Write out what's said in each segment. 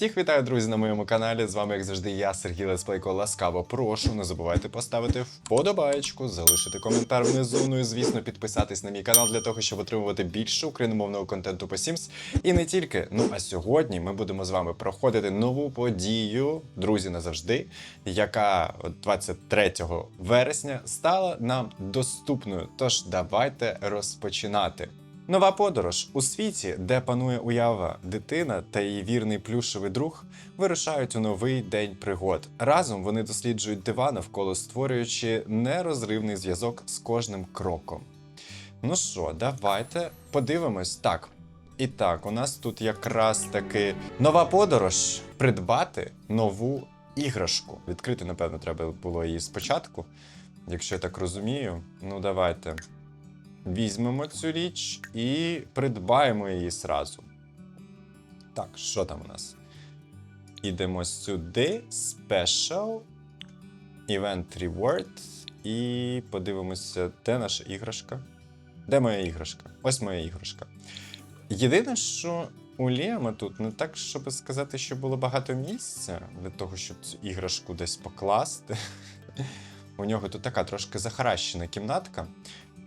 Всіх вітаю, друзі, на моєму каналі. З вами, як завжди, я, Сергій Лесплейко. Ласкаво прошу. Не забувайте поставити вподобаєчку, залишити коментар внизу. Ну і звісно, підписатись на мій канал для того, щоб отримувати більше україномовного контенту по Sims. І не тільки. Ну а сьогодні ми будемо з вами проходити нову подію, друзі, назавжди, яка от 23 вересня стала нам доступною. Тож давайте розпочинати. Нова подорож у світі, де панує уява, дитина та її вірний плюшевий друг вирушають у новий день пригод. Разом вони досліджують дива навколо, створюючи нерозривний зв'язок з кожним кроком. Ну що, давайте подивимось. Так. І так, у нас тут якраз таки нова подорож придбати нову іграшку. Відкрити, напевно, треба було її спочатку, якщо я так розумію. Ну, давайте. Візьмемо цю річ і придбаємо її зразу. Так, що там у нас? Ідемо сюди. Special. Event Reward. І подивимося, де наша іграшка. Де моя іграшка? Ось моя іграшка. Єдине, що у Ліама тут не так, щоб сказати, що було багато місця для того, щоб цю іграшку десь покласти. У нього тут така трошки захаращена кімнатка.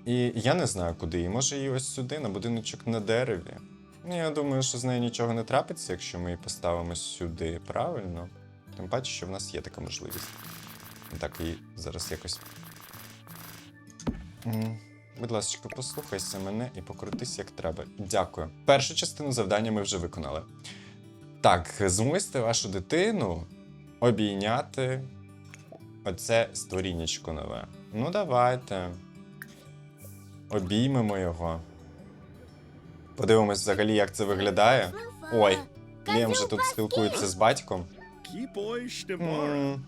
І я не знаю, куди її. Може її ось сюди, на будиночок на дереві. Ну, я думаю, що з нею нічого не трапиться, якщо ми її поставимо сюди правильно. Тим паче, що в нас є така можливість. Так, її зараз якось. Будь ласка, послухайся мене і покрутись як треба. Дякую. Першу частину завдання ми вже виконали. Так, змусьте вашу дитину обійняти оце створіннячко нове. Ну, давайте. Обіймемо його. Подивимось взагалі, як це виглядає. Ой, Ліам вже тут спілкується з батьком. М,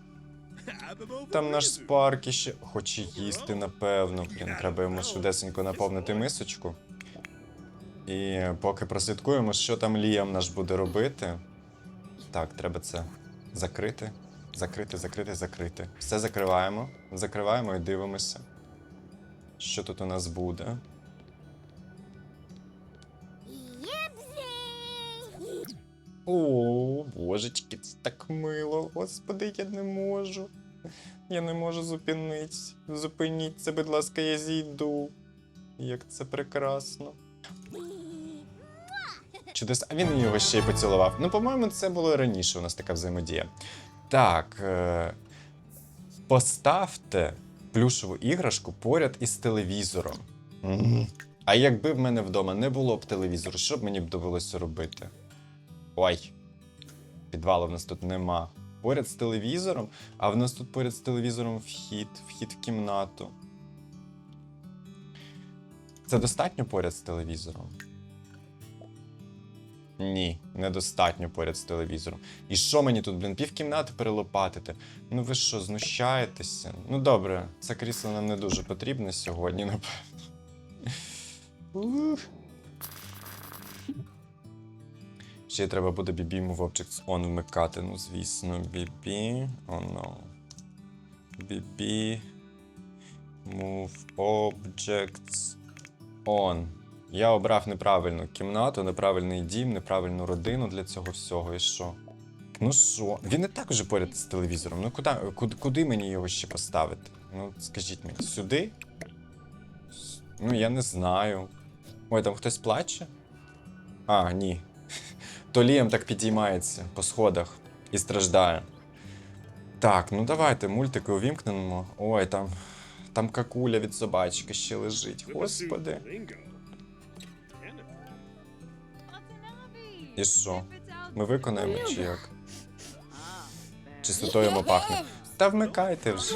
Там наш Спаркі ще хоче їсти, напевно. Блін, треба йому швидесенько наповнити мисочку. І поки прослідкуємо, що там Ліам наш буде робити. Так, треба це закрити. Закрити, закрити, закрити. Все закриваємо. Закриваємо і дивимося. Що тут у нас буде? О, божечки, це так мило. Господи, я не можу. Я не можу зупинитись. Зупиніться, будь ласка, я зійду. Як це прекрасно. Чудес, а він його ще й поцілував. Ну, по-моєму, це було раніше у нас така взаємодія. Так. Е- поставте плюшеву іграшку поряд із телевізором. Мгм. А якби в мене вдома не було б телевізору, що б мені б довелося робити? Ой, підвалу в нас тут нема. Поряд з телевізором, а в нас тут поряд з телевізором вхід, вхід в кімнату. Це достатньо поряд з телевізором? Ні, недостатньо поряд з телевізором. І що мені тут, блін, півкімнати перелопатити? Ну ви що, знущаєтеся? Ну добре, це крісло нам не дуже потрібне сьогодні, напевно. Ще треба буде BB Move Objects On вмикати, ну звісно, BB. Oh no. BB Move Objects On. Я обрав неправильну кімнату, неправильний дім, неправильну родину для цього всього. І що? Ну що? Він і так уже поряд з телевізором. Ну куди, куди, куди мені його ще поставити? Ну, скажіть мені, сюди? Ну, я не знаю. Ой, там хтось плаче? А, ні. То Ліам так підіймається по сходах і страждає. Так, ну давайте мультики увімкнемо. Ой, там. Там какуля від собачки ще лежить. Господи. І що? Ми виконаємо чи як? Чистотою йому пахне. Та вмикайте вже.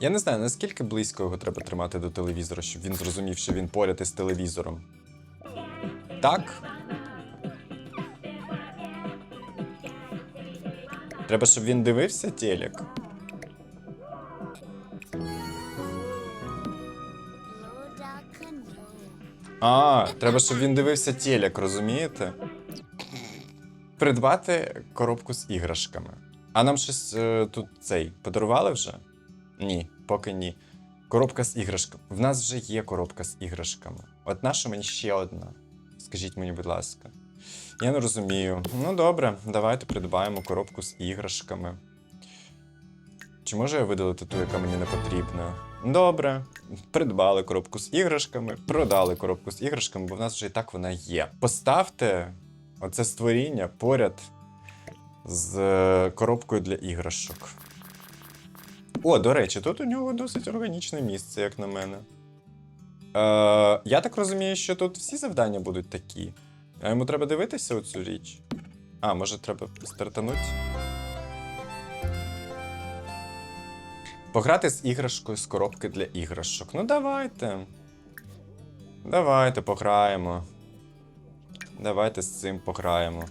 Я не знаю, наскільки близько його треба тримати до телевізора, щоб він зрозумів, що він поряд із телевізором. Так. Треба, щоб він дивився телек. А, треба, щоб він дивився телек, розумієте? Придбати коробку з іграшками. А нам щось е, тут цей подарували вже? Ні, поки ні. Коробка з іграшками. В нас вже є коробка з іграшками. От наша мені ще одна. Скажіть мені, будь ласка. Я не розумію. Ну добре, давайте придбаємо коробку з іграшками. Чи можу я видалити ту, яка мені не потрібна? Добре. Придбали коробку з іграшками, продали коробку з іграшками, бо в нас вже і так вона є. Поставте оце створіння поряд з е, коробкою для іграшок. О, до речі, тут у нього досить органічне місце, як на мене. Е, я так розумію, що тут всі завдання будуть такі. А йому треба дивитися оцю річ. А, може, треба стартануть? Пограти з іграшкою з коробки для іграшок. Ну, давайте. Давайте пограємо. Давайте з цим пограємо.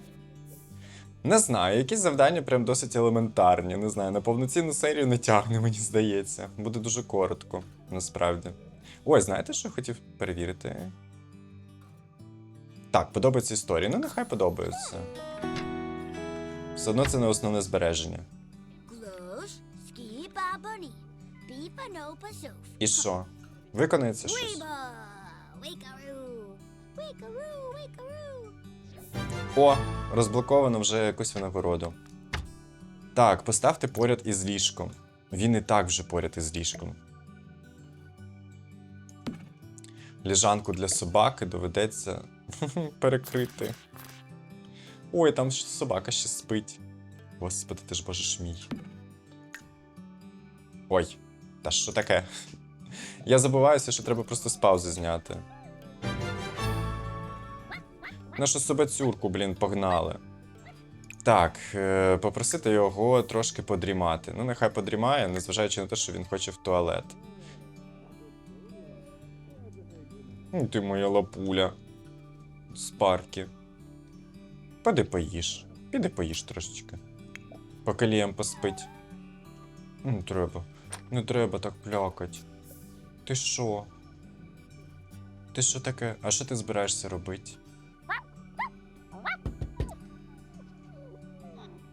Не знаю, якісь завдання прям досить елементарні. Не знаю, на повноцінну серію не тягне, мені здається. Буде дуже коротко, насправді. Ой, знаєте, що хотів перевірити? Так, подобається історія. Ну, нехай подобається. Все одно це не основне збереження. І що? Виконається щось? О, розблоковано вже якусь винагороду. Так, поставте поряд із ліжком. Він і так вже поряд із ліжком. Ліжанку для собаки доведеться перекрити. Ой, там собака ще спить. Господи, ти ж боже мій. Ой, та що таке? Я забуваюся, що треба просто з паузи зняти. Нашу собацюрку, блін, погнали. Так, е, попросити його трошки подрімати. Ну, нехай подрімає, незважаючи на те, що він хоче в туалет. Ну, ти моя лапуля. З парки. Піди поїж. Піди поїж трошечки. Поки Ліам поспить. Не треба. Не треба так плякать. Ти що? Ти що таке? А що ти збираєшся робити?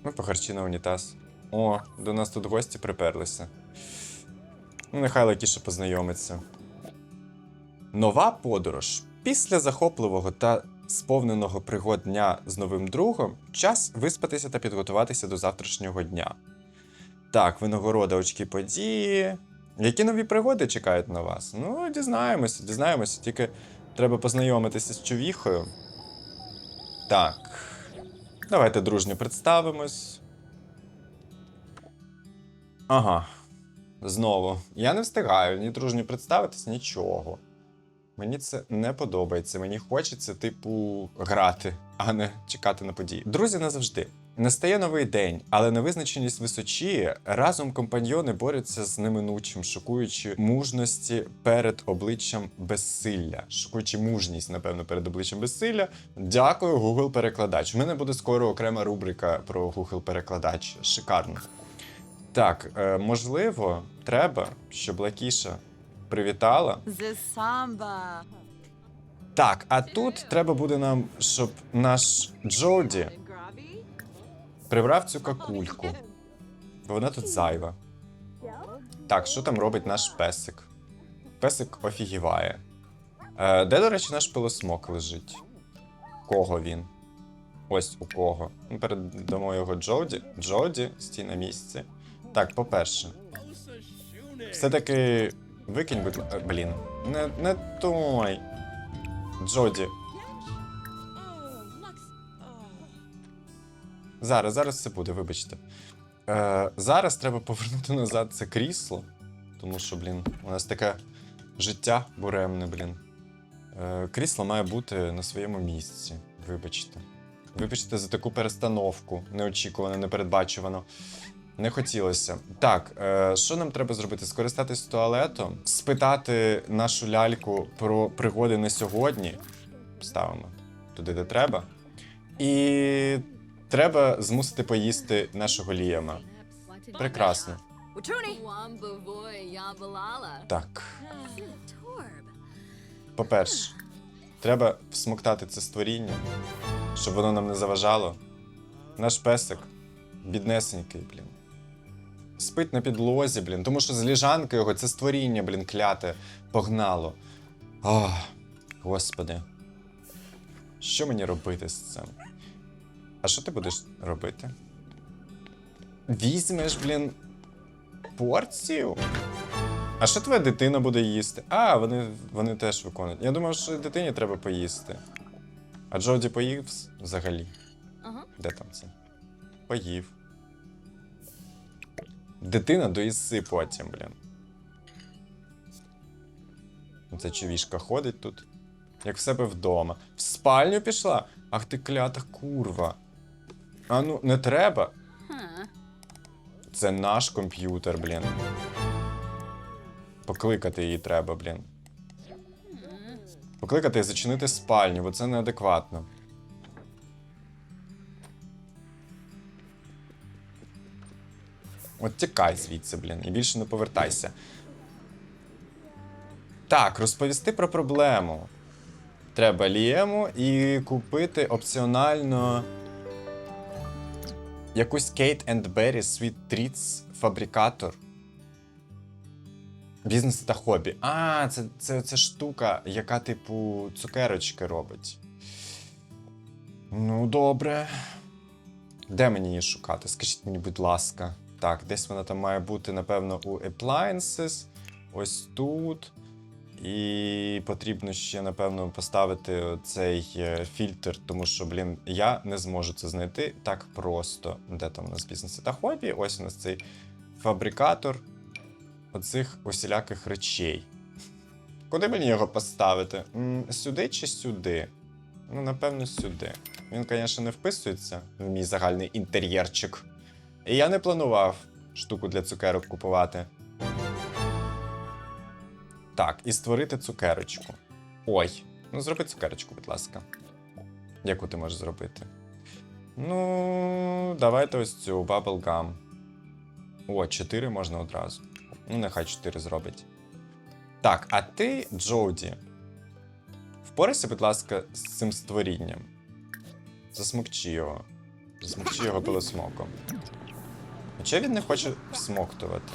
Ну, похарчі на унітаз. О, до нас тут гості приперлися. Ну, нехай Лакіша познайомиться. Нова подорож. Після захопливого та сповненого пригод дня з новим другом час виспатися та підготуватися до завтрашнього дня. Так, винагорода очки події. Які нові пригоди чекають на вас? Ну, дізнаємося, дізнаємося, тільки треба познайомитися з човіхою. Так. Давайте дружньо представимось. Ага. Знову. Я не встигаю ні дружньо представитись, нічого. Мені це не подобається. Мені хочеться, типу, грати, а не чекати на події. Друзі назавжди. Настає новий день, але невизначеність височіє. Разом компаньйони борються з неминучим, шокуючи мужності перед обличчям безсилля. Шокуючи мужність, напевно, перед обличчям безсилля. Дякую, Google перекладач. У мене буде скоро окрема рубрика про Google перекладач. Шикарно. Так, е, можливо, треба, щоб Лакіша привітала. The samba. Так, а тут треба буде нам, щоб наш Джоді прибрав цю какульку, бо вона тут зайва. Так, що там робить наш песик? Песик офігіває. Е, де, до речі, наш пилосмок лежить? Кого він? Ось у кого. Ми передамо його Джоді. Джоді, стій на місці. Так, по-перше. Все-таки викинь, будь ласка. Блін. Не, не той. Джоді, Зараз, зараз все буде, вибачте. Е, зараз треба повернути назад це крісло, тому що, блін, у нас таке життя буремне, блін. Е, крісло має бути на своєму місці. Вибачте. Вибачте за таку перестановку, неочікувано, непередбачувано. Не хотілося. Так, е, що нам треба зробити? Скористатись туалетом, спитати нашу ляльку про пригоди на сьогодні. Ставимо туди, де треба. І треба змусити поїсти нашого Ліама. Прекрасно. Так. По-перше, треба всмоктати це створіння, щоб воно нам не заважало. Наш песик. Біднесенький, блін. Спить на підлозі, блін. Тому що з ліжанки його це створіння, блін, кляте, погнало. Ах, господи. Що мені робити з цим? А що ти будеш робити? Візьмеш, блін, порцію? А що твоя дитина буде їсти? А, вони, вони теж виконують. Я думав, що дитині треба поїсти. А Джоді поїв взагалі. Ага. Де там це? Поїв. Дитина доїси потім, блін. Ця човішка ходить тут. Як в себе вдома. В спальню пішла? Ах ти клята курва. А ну, не треба. Це наш комп'ютер, блін. Покликати її треба, блін. Покликати і зачинити спальню, бо це неадекватно. От тікай звідси, блін, і більше не повертайся. Так, розповісти про проблему. Треба Ліему і купити опціонально якусь Kate and Berry Sweet Treats фабрикатор. Бізнес та хобі. А, це, це, це штука, яка, типу, цукерочки робить. Ну, добре. Де мені її шукати? Скажіть мені, будь ласка. Так, десь вона там має бути, напевно, у Appliances. Ось тут. І потрібно ще, напевно, поставити цей е, фільтр, тому що, блін, я не зможу це знайти так просто. Де там у нас бізнес та хобі? Ось у нас цей фабрикатор оцих усіляких речей. Куди мені його поставити? Сюди чи сюди? Ну, напевно, сюди. Він, звісно, не вписується в мій загальний інтер'єрчик. І я не планував штуку для цукерок купувати. Так, і створити цукерочку. Ой, ну зроби цукерочку, будь ласка. Яку ти можеш зробити? Ну, давайте ось цю Bubble Gum. О, 4 можна одразу. Ну, нехай 4 зробить. Так, а ти, Джоуді, впорайся, будь ласка, з цим створінням. Засмокчи його. Засмокчи його пилосмоком. А чого він не хоче всмоктувати?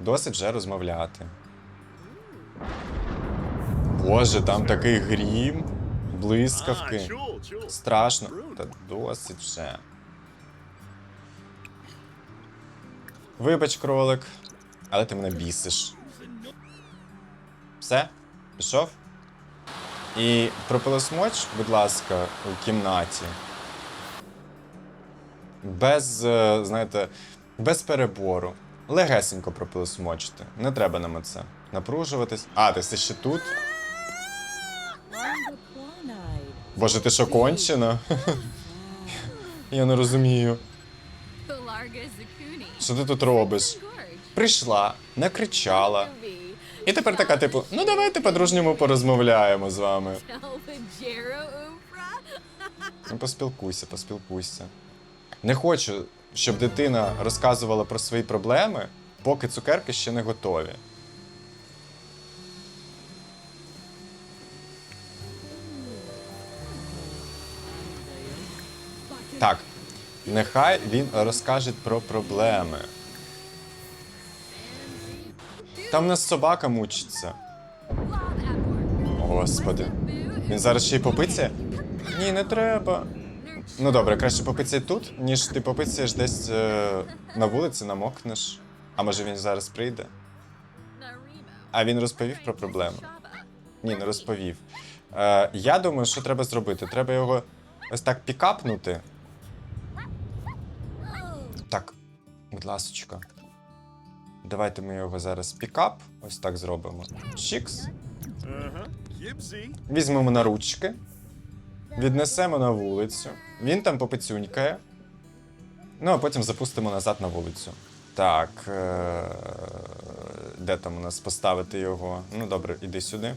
Досить вже розмовляти. Боже, там такий грім, блискавки. Страшно. Та досить вже. Вибач, кролик, але ти мене бісиш. Все? Пішов? І пропилосмоч, будь ласка, у кімнаті. Без, е, знаєте, без перебору. Легесенько пропилосмочити. Не треба нам оце. Напружуватись. А, ти все ще тут? Боже, ти що кончена? Я не розумію. Що ти тут робиш? Прийшла, накричала. І тепер така, типу, ну давайте по-дружньому порозмовляємо з вами. Ну, поспілкуйся, поспілкуйся. Не хочу, щоб дитина розказувала про свої проблеми, поки цукерки ще не готові. Так, нехай він розкаже про проблеми. Там нас собака мучиться. Господи. Він зараз ще й попиться? Ні, не треба. Ну добре, краще попицяй тут, ніж ти попицяєш десь е, на вулиці, намокнеш. А може він зараз прийде? А він розповів про проблему? Ні, не розповів. Е, я думаю, що треба зробити. Треба його ось так пікапнути. Так, будь ласочка. Давайте ми його зараз пікап. Ось так зробимо. Чікс. Візьмемо на ручки, віднесемо на вулицю. Він там попицюнькає. Ну, а потім запустимо назад на вулицю. Так. Е- де там у нас поставити його? Ну, добре, іди сюди.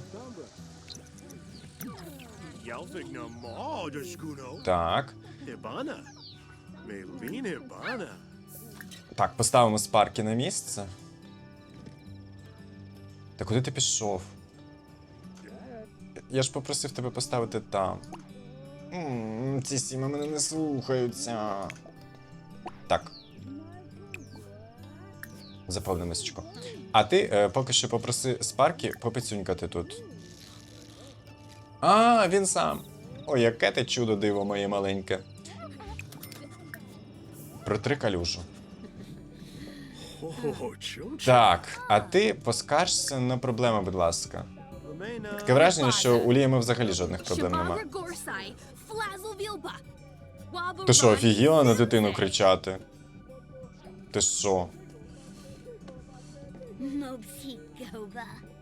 Так. Так, поставимо спарки на місце. Та куди ти пішов? я ж попросив тебе поставити там. М, Ці сіми мене не слухаються. Так. Заповни мисочку. А ти е, поки що попроси Спаркі попицюнькати тут. А, він сам. Ой, яке ти чудо диво моє маленьке. Протри калюжу. Так, а ти поскаржся на проблеми, будь ласка. Таке враження, що у Ліями взагалі жодних проблем нема. Shabara Gorsai, Flazzle Vilba. Wabba Ти що, офігіла на дитину кричати? Ти що?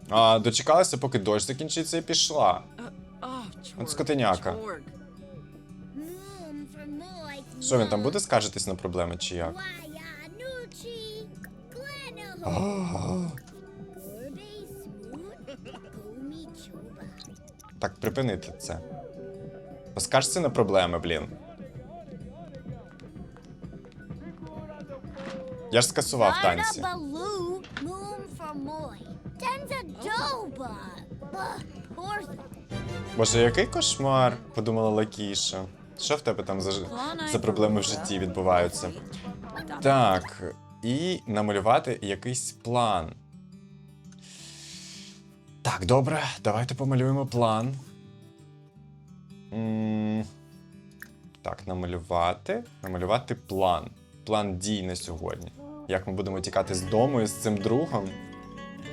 А, дочекалася, поки дощ закінчиться і пішла. От скотиняка. Moit. Що він там буде скаржитись на проблеми чи як? Так, припинити це. Поскаржся на проблеми, блін. Я ж скасував танці. Боже, який кошмар, подумала Лакіша. Що в тебе там за, за проблеми в житті відбуваються? Так, і намалювати якийсь план. Так, добре, давайте помалюємо план. Так, намалювати. Намалювати план. План дій на сьогодні. Як ми будемо тікати з дому із цим другом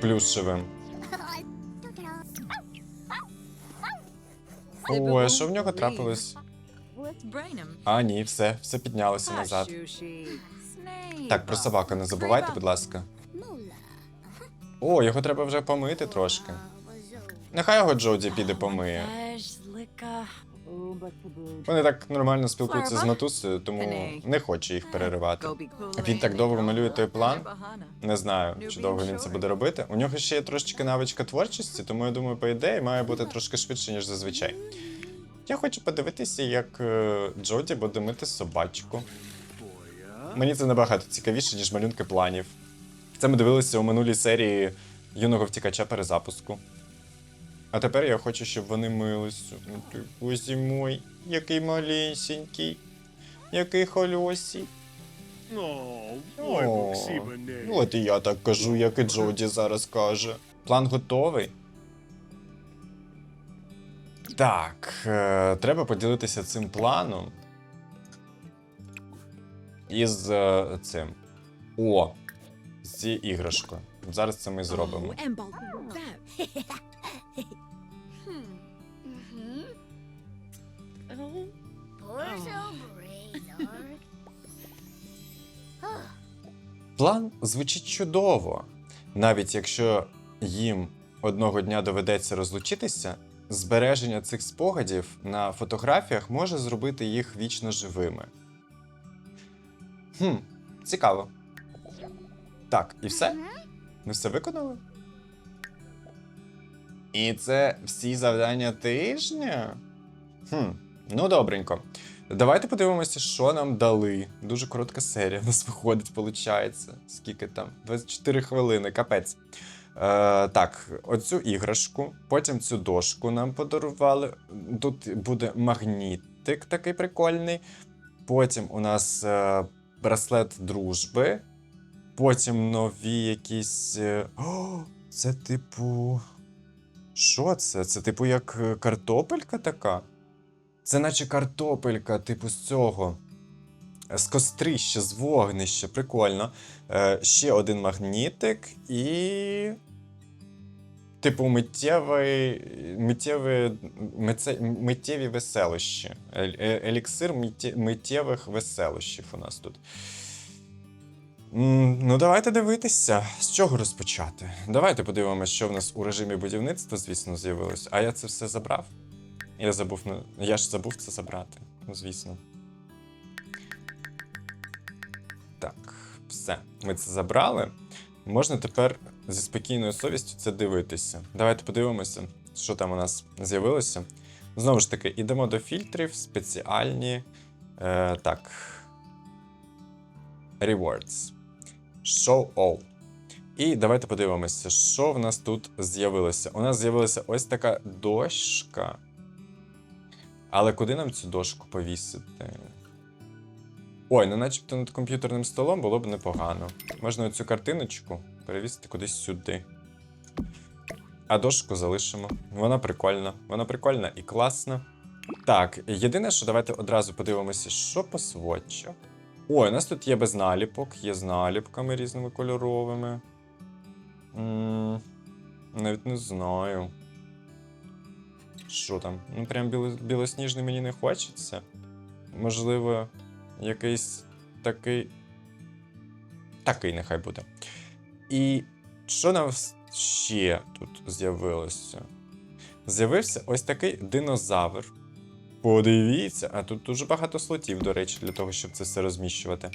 плюшевим. Ой, що в нього трапилось? А, ні, все, все піднялося назад. Так, про собаку не забувайте, будь ласка. О, його треба вже помити трошки. Нехай його Джоді піде помиє. Вони так нормально спілкуються з матусею, тому не хочу їх переривати. Він так довго малює той план. Не знаю, чи довго він це буде робити. У нього ще є трошечки навичка творчості, тому я думаю, по ідеї має бути трошки швидше, ніж зазвичай. Я хочу подивитися, як е, Джоді буде мити собачку. Мені це набагато цікавіше, ніж малюнки планів. Це ми дивилися у минулій серії юного втікача перезапуску. А тепер я хочу, щоб вони милися. Ну, ти, Ось мой, який малесенький, який хольосій. Oh, boy, О, ну, от і я так кажу, як і Джоді зараз каже. План готовий. Так, е, треба поділитися цим планом. Із е, цим. О! З іграшкою. Зараз це ми зробимо. План звучить чудово. Навіть якщо їм одного дня доведеться розлучитися, збереження цих спогадів на фотографіях може зробити їх вічно живими. Хм, цікаво. Так, і все? Ми все виконали? І це всі завдання тижня? Хм, ну добренько. Давайте подивимося, що нам дали. Дуже коротка серія у нас виходить, виходить. Скільки там? 24 хвилини, капець. Е, так, оцю іграшку, потім цю дошку нам подарували. Тут буде магнітик такий прикольний. Потім у нас е, браслет дружби. Потім нові якісь. е, О, це типу. Що це? Це типу як е, картопелька така? Це наче картопелька, типу з цього. е, З кострища, з вогнища, прикольно. Е, ще один магнітик і. Типу, миттєві, мице, миттєві веселощі. Е- е- Еліксир миттєвих веселощів у нас тут. Ну, давайте дивитися, з чого розпочати. Давайте подивимося, що в нас у режимі будівництва, звісно, з'явилось. А я це все забрав. Я забув Я ж забув це забрати. Ну, звісно. Так, все. Ми це забрали. Можна тепер зі спокійною совістю це дивитися. Давайте подивимося, що там у нас з'явилося. Знову ж таки, ідемо до фільтрів, спеціальні. Е, так. Rewards. Show all. І давайте подивимося, що в нас тут з'явилося. У нас з'явилася ось така дошка. Але куди нам цю дошку повісити? Ой, ну начебто над комп'ютерним столом було б непогано. Можна цю картиночку перевісити кудись сюди. А дошку залишимо. Вона прикольна. Вона прикольна і класна. Так, єдине, що давайте одразу подивимося, що по сводчах. Ой, у нас тут є без наліпок, є з наліпками різними кольоровими. м навіть не знаю. Що там? Ну, прям біло- білосніжний мені не хочеться. Можливо, якийсь такий. Такий нехай буде. І що нам ще тут з'явилося? З'явився ось такий динозавр. Подивіться, а тут дуже багато слотів, до речі, для того, щоб це все розміщувати.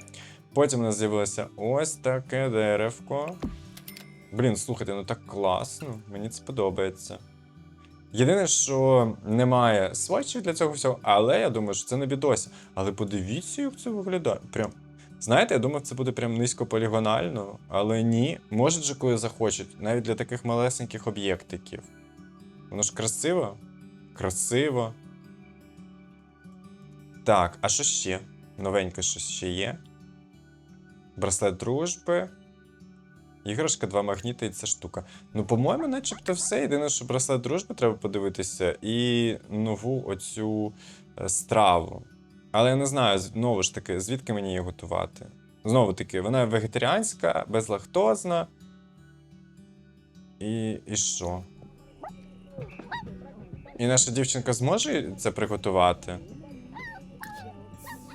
Потім у нас з'явилося ось таке деревко. Блін, слухайте, ну так класно, мені це подобається. Єдине, що немає сводчів для цього всього, але я думаю, що це не бідося. Але подивіться, як це виглядає. Прям. Знаєте, я думав, це буде прям низькополігонально, але ні. Може же, коли захочуть, навіть для таких малесеньких об'єктиків. Воно ж красиво? Красиво. Так, а що ще? Новеньке щось ще є. Браслет дружби. Іграшка, два магніти і ця штука. Ну, по-моєму, начебто все. Єдине, що браслет дружби треба подивитися, і нову оцю е, страву. Але я не знаю, знову ж таки, звідки мені її готувати. Знову таки, вона вегетаріанська, безлактозна. І, і що? І наша дівчинка зможе це приготувати?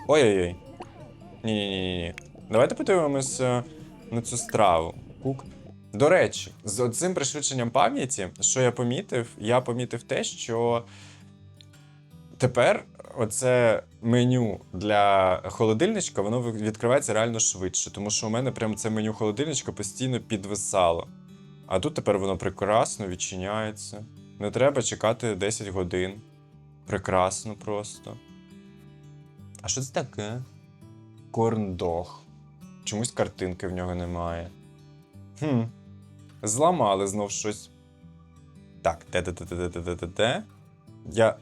Ой-ой-ой. Ні-ні-ні. Давайте подивимося на цю страву. Кук. До речі, з цим пришвидшенням пам'яті, що я помітив, я помітив те, що тепер оце меню для холодильничка, воно відкривається реально швидше, тому що у мене прям це меню холодильничка постійно підвисало. А тут тепер воно прекрасно відчиняється. Не треба чекати 10 годин. Прекрасно просто. А що це таке? Корндог. Чомусь картинки в нього немає. Хм. Зламали знов щось. Так, де-де-де-де-де-де-де-де. Я.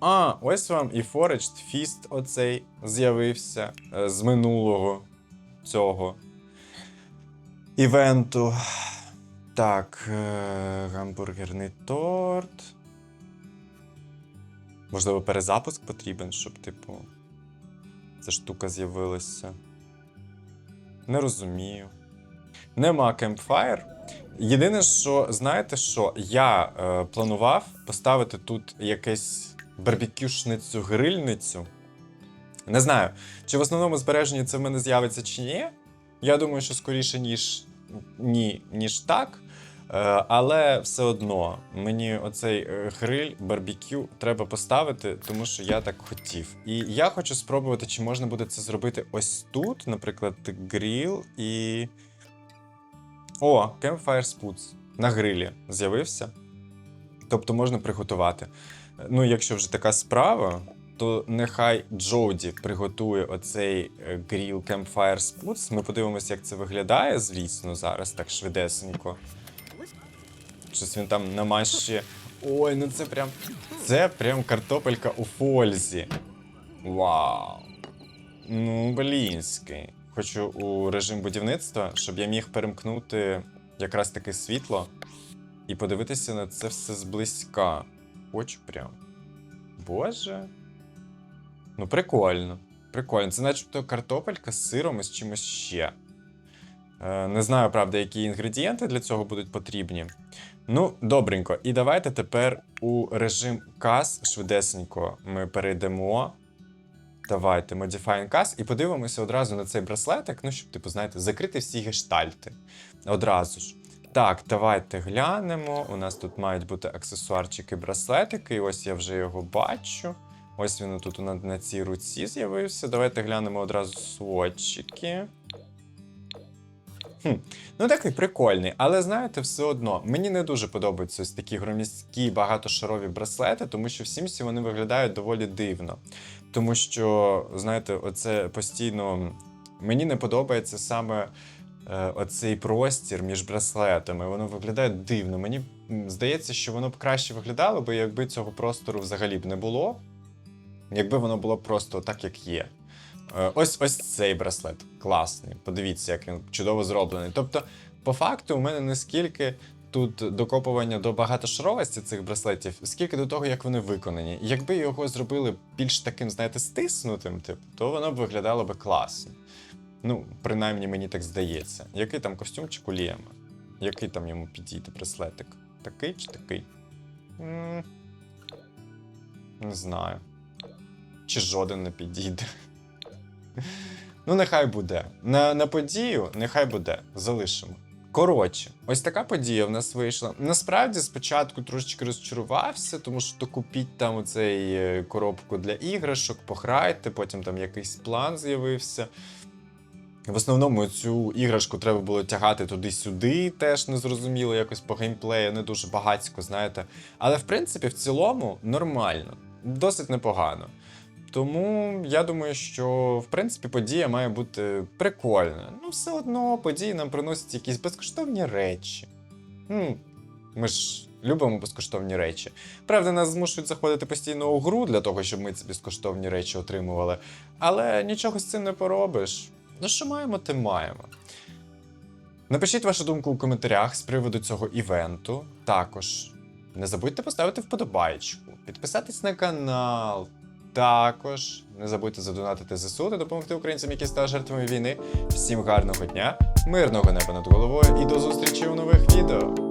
А, ось вам і Foraged Feast оцей з'явився е, з минулого цього івенту. Так, е, гамбургерний торт. Можливо, перезапуск потрібен, щоб, типу, ця штука з'явилася. Не розумію. Нема Campfire. Єдине, що, знаєте що, я е, планував поставити тут якесь барбекюшницю грильницю. Не знаю, чи в основному збереженні це в мене з'явиться чи ні. Я думаю, що скоріше, ніж ні, ніж так. Е, але все одно мені оцей е, гриль, барбекю треба поставити, тому що я так хотів. І я хочу спробувати, чи можна буде це зробити ось тут, наприклад, гріл і. О, Campfire Spoots на грилі з'явився. Тобто можна приготувати. Ну, якщо вже така справа, то нехай Джоді приготує оцей е, гріл Campfire Spoots. Ми подивимося, як це виглядає, звісно, зараз так швидесенько. Щось він там намащує. Ой, ну це прям. Це прям картопелька у фользі. Вау. Ну, блінський. Хочу у режим будівництва, щоб я міг перемкнути якраз таке світло і подивитися на це все зблизька. Хочу прям. Боже. Ну, прикольно. Прикольно. Це начебто картопелька з сиром і з чимось ще. Е, не знаю, правда, які інгредієнти для цього будуть потрібні. Ну, добренько. І давайте тепер у режим кас швидесенько ми перейдемо. Давайте, Modifying Cast, і подивимося одразу на цей браслетик, ну, щоб, типу, знаєте, закрити всі гештальти. Одразу ж. Так, давайте глянемо. У нас тут мають бути аксесуарчики, браслетики. І ось я вже його бачу. Ось він тут на, на цій руці з'явився. Давайте глянемо одразу сводчики. Хм. Ну, такий прикольний, але знаєте, все одно мені не дуже подобаються ось такі громіздкі багатошарові браслети, тому що в Сімсі вони виглядають доволі дивно. Тому що, знаєте, оце постійно мені не подобається саме оцей простір між браслетами. Воно виглядає дивно. Мені здається, що воно б краще виглядало, би, якби цього простору взагалі б не було. Якби воно було просто так, як є. Е, Ось ось цей браслет. Класний. Подивіться, як він чудово зроблений. Тобто, по факту, у мене не скільки тут докопування до багатошаровості цих браслетів, скільки до того, як вони виконані. Якби його зробили більш таким, знаєте, стиснутим, тип, то воно б виглядало би класно. Ну, принаймні, мені так здається. Який там костюмчик у Ліема? Який там йому підійде браслетик? Такий чи такий? не знаю. Чи жоден не підійде. Ну, нехай буде. На, на подію, нехай буде. Залишимо. Коротше, ось така подія в нас вийшла. Насправді, спочатку трошечки розчарувався, тому що купіть там оцей е, коробку для іграшок, пограйте, потім там якийсь план з'явився. В основному цю іграшку треба було тягати туди-сюди, теж незрозуміло, якось по геймплею, не дуже багатько, знаєте. Але в принципі, в цілому нормально, досить непогано. Тому я думаю, що в принципі подія має бути прикольна. Ну, все одно події нам приносять якісь безкоштовні речі. Ну, ми ж любимо безкоштовні речі. Правда, нас змушують заходити постійно у гру для того, щоб ми ці безкоштовні речі отримували. Але нічого з цим не поробиш. Ну, що маємо, те маємо. Напишіть вашу думку у коментарях з приводу цього івенту. Також не забудьте поставити вподобайку, підписатись на канал. Також не забудьте задонатити ЗСУ та допомогти українцям, які стали жертвами війни. Всім гарного дня, мирного неба над головою і до зустрічі у нових відео.